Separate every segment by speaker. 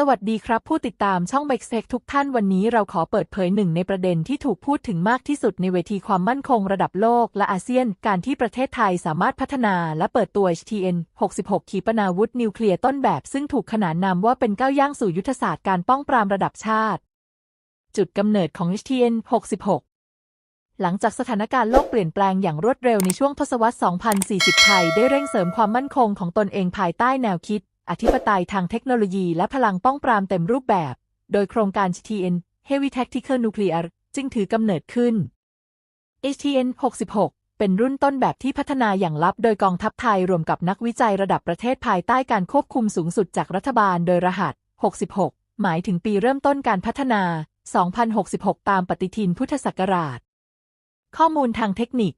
Speaker 1: สวัสดีครับผู้ติดตามช่อง b e x t e c h ทุกท่านวันนี้เราขอเปิดเผยหนึ่งในประเด็นที่ถูกพูดถึงมากที่สุดในเวทีความมั่นคงระดับโลกและอาเซียน การที่ประเทศไทยสามารถพัฒนาและเปิดตัว HTN 66 ขีปนาวุธนิวเคลียร์ต้นแบบซึ่งถูกขนานนามว่าเป็นก้าวย่างสู่ยุทธศาสตร์การป้องปรามระดับชาติ จุดกำเนิดของ HTN 66หลังจากสถานการณ์โลกเปลี่ยนแปลงอย่างรวดเร็วในช่วงทศวรรษ 2040 ไทยได้เร่งเสริมความมั่นคงของตนเองภายใต้แนวคิด อธิปไตยทางเทคโนโลยีและพลังป้องปรามเต็มรูปแบบ โดยโครงการ HTN Heavy Tactical Nuclear จึงถือกำเนิดขึ้น HTN 66 เป็นรุ่นต้นแบบที่พัฒนาอย่างลับโดยกองทัพไทยรวมกับนักวิจัยระดับประเทศภายใต้การควบคุมสูงสุดจากรัฐบาลโดยรหัส 66 หมายถึงปีเริ่มต้นการพัฒนา 2066 ตามปฏิทินพุทธศักราช ข้อมูลทางเทคนิค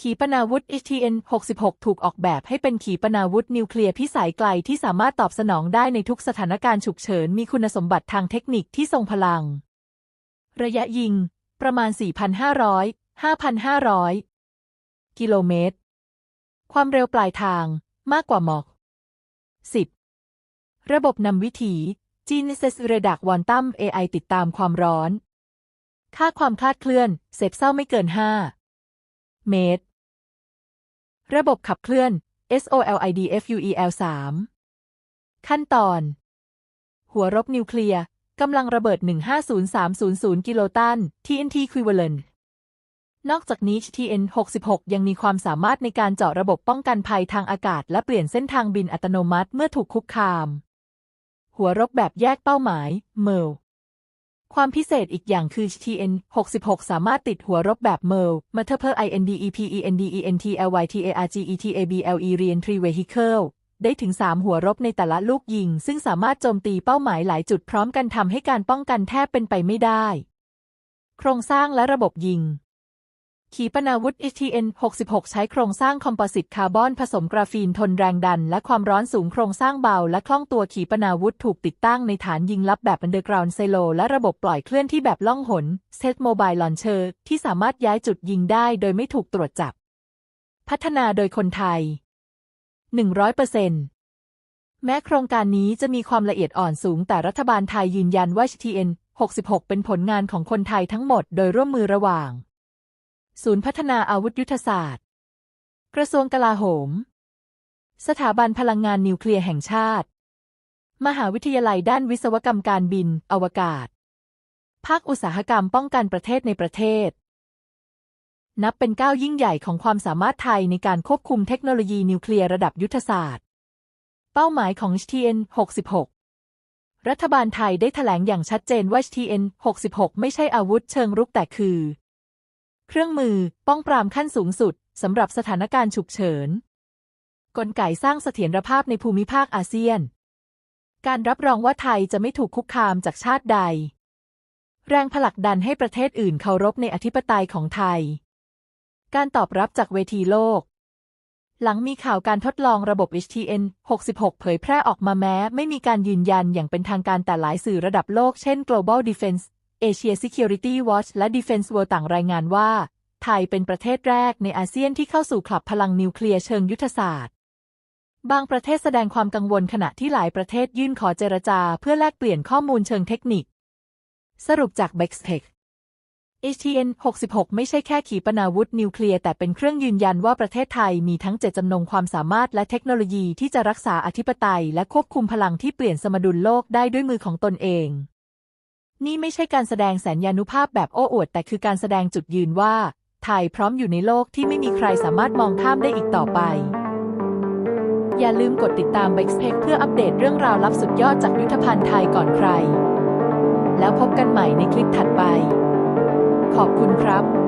Speaker 1: ขีปนาวุธ HTN 66 ถูกออกแบบให้เป็นขีปนาวุธนิวเคลียร์พิสัยไกลที่สามารถตอบสนองได้ในทุกสถานการณ์ฉุกเฉิน มีคุณสมบัติทางเทคนิคที่ทรงพลัง ระยะยิง ประมาณ 4,500 5,500 กิโลเมตร ความเร็วปลายทางมากกว่าหมอก 10 ระบบนำวิถี Genesis Radar Quantum AI ติดตามความร้อน ค่าความคลาดเคลื่อน เซฟเศร้าไม่เกิน 5 เมตร ระบบขับเคลื่อน SOLID FUEL 3 ขั้นตอน หัวรบนิวเคลียร์กำลังระเบิด 150300 กิโลตัน TNT equivalent นอกจากนี้ TN 66 ยังมีความสามารถในการเจาะระบบป้องกันภัยทางอากาศ และเปลี่ยนเส้นทางบินอัตโนมัติเมื่อถูกคุกคาม หัวรบแบบแยกเป้าหมาย MERL ความพิเศษอีกอย่างคือ TN 66 สามารถติดหัวรบแบบ MERL Multiple INDEPENDENTLYTARGETABLE Reentry Vehicle ได้ถึง 3 หัวรบในแต่ละลูกยิง ซึ่งสามารถโจมตีเป้าหมายหลายจุดพร้อมกันทำให้การป้องกันแทบเป็นไปไม่ได้ โครงสร้างและระบบยิง ขีปนาวุธ HTN 66 ใช้โครงสร้างคอมโพสิตคาร์บอนผสมกราฟีนทนแรงดัน และความร้อนสูงโครงสร้างเบา และคล่องตัวขีปนาวุธถูกติดตั้งในฐานยิงลับแบบ Underground Silo และระบบปล่อยเคลื่อนที่แบบล่องหน Set Mobile Launcher ที่สามารถย้ายจุดยิงได้โดยไม่ถูกตรวจจับ พัฒนาโดยคนไทย 100%แม้โครงการนี้จะมีความละเอียดอ่อนสูงแต่รัฐบาลไทยยืนยันว่า HTN 66 เป็นผลงานของคนไทยทั้งหมดโดยร่วมมือระหว่าง ศูนย์พัฒนาอาวุธยุทธศาสตร์ กระทรวงกลาโหม สถาบันพลังงานนิวเคลียร์แห่งชาติ มหาวิทยาลัยด้านวิศวกรรมการบิน อวกาศ ภาคอุตสาหกรรมป้องกันประเทศในประเทศ นับเป็นก้าวยิ่งใหญ่ของความสามารถไทยในการควบคุมเทคโนโลยีนิวเคลียร์ระดับยุทธศาสตร์ เป้าหมายของ HTN 66รัฐบาลไทยได้แถลงอย่างชัดเจนว่า HTN 66 ไม่ใช่อาวุธเชิงรุกแต่คือ เครื่องมือป้องปรามขั้นสูงสุดสำหรับสถานการณ์ฉุกเฉิน กลไกสร้างเสถียรภาพในภูมิภาคอาเซียน การรับรองว่าไทยจะไม่ถูกคุกคามจากชาติใด แรงผลักดันให้ประเทศอื่นเคารพในอธิปไตยของไทย การตอบรับจากเวทีโลก หลังมีข่าวการทดลองระบบ HTN 66 เผยแพร่ออกมาแม้ ไม่มีการยืนยันอย่างเป็นทางการแต่หลายสื่อระดับโลกเช่น Global Defense Asia Security Watch และ Defense World ต่างรายงานว่า ไทยเป็นประเทศแรกในอาเซียนที่เข้าสู่คลับพลังนิวเคลียร์เชิงยุทธศาสตร์ บางประเทศแสดงความกังวลขณะที่หลายประเทศยื่นขอเจรจาเพื่อแลกเปลี่ยนข้อมูลเชิงเทคนิค สรุปจาก b e x t e c h HTN 66 ไม่ใช่แค่ขีปนาวุธนิวเคลียร์แต่เป็นเครื่องยืนยันว่าประเทศไทยมีทั้งเจตจำนงความสามารถและเทคโนโลยีที่จะรักษาอธิปไตยและควบคุมพลังที่เปลี่ยนสมดุลโลกได้ด้วยมือของตนเอง นี่ไม่ใช่การแสดงแสนยานุภาพแบบโอ้อวด แต่คือการแสดงจุดยืนว่า ไทยพร้อมอยู่ในโลกที่ไม่มีใครสามารถมองข้ามได้อีกต่อไป อย่าลืมกดติดตาม b e x p e c เพื่ออัปเดตเรื่องราวลับสุดยอดจากยุทธภัณฑ์ไทยก่อนใคร แล้วพบกันใหม่ในคลิปถัดไป ขอบคุณครับ